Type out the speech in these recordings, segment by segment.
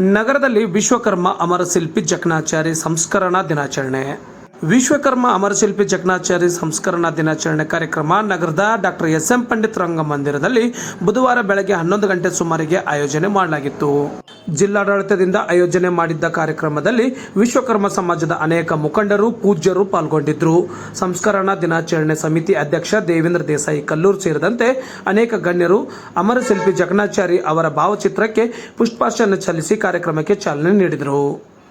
ನಗರದಲ್ಲಿ ವಿಶ್ವಕರ್ಮ ಅಮರಶಿಲ್ಪಿ ಜಕಣಾಚಾರಿ ಸಂಸ್ಕರಣಾ ದಿನಾಚರಣೆ. ವಿಶ್ವಕರ್ಮ ಅಮರಶಿಲ್ಪಿ ಜಕಣಾಚಾರಿ ಸಂಸ್ಕರಣಾ ದಿನಾಚರಣೆ ಕಾರ್ಯಕ್ರಮ ನಗರದ ಡಾಕ್ಟರ್ ಎಸ್ ಎಂ ಪಂಡಿತ್ ರಂಗಮಂದಿರದಲ್ಲಿ ಬುಧವಾರ ಬೆಳಗ್ಗೆ ಹನ್ನೊಂದು ಗಂಟೆ ಸುಮಾರಿಗೆ ಆಯೋಜನೆ ಮಾಡಲಾಗಿತ್ತು. ಜಿಲ್ಲಾಡಳಿತದಿಂದ ಆಯೋಜನೆ ಮಾಡಿದ್ದ ಕಾರ್ಯಕ್ರಮದಲ್ಲಿ ವಿಶ್ವಕರ್ಮ ಸಮಾಜದ ಅನೇಕ ಮುಖಂಡರು, ಪೂಜ್ಯರು ಪಾಲ್ಗೊಂಡಿದ್ದರು ಸಂಸ್ಕರಣಾ ದಿನಾಚರಣೆ ಸಮಿತಿ ಅಧ್ಯಕ್ಷ ದೇವೇಂದ್ರ ದೇಸಾಯಿ ಕಲ್ಲೂರು ಸೇರಿದಂತೆ ಅನೇಕ ಗಣ್ಯರು, ಅಮರಶಿಲ್ಪಿ ಜಗನಾಚಾರಿ ಅವರ ಭಾವಚಿತ್ರಕ್ಕೆ ಪುಷ್ಪಾರ್ಚನೆ ಸಲ್ಲಿಸಿ ಕಾರ್ಯಕ್ರಮಕ್ಕೆ ಚಾಲನೆ ನೀಡಿದರು.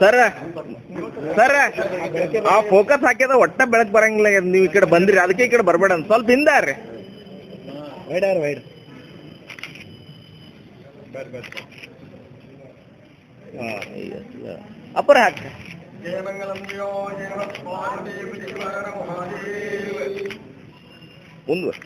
ಸರ್ ಸರ್ ಆ ಫೋಕಸ್ ಹಾಕ್ಯದ ಒಟ್ಟ ಬೆಳಕ್ ಬರಂಗಿಲ್ಲ ನೀವು ಈ ಕಡೆ ಬಂದ್ರಿ ಅದಕ್ಕೆ ಈ ಕಡೆ ಬರ್ಬೇಡ ಅಂತ. ಸ್ವಲ್ಪ ಹಿಂದಾರ್ರಿ ಅಪ್ಪರ ಹಾಕ ಮುಂದ್ವರ್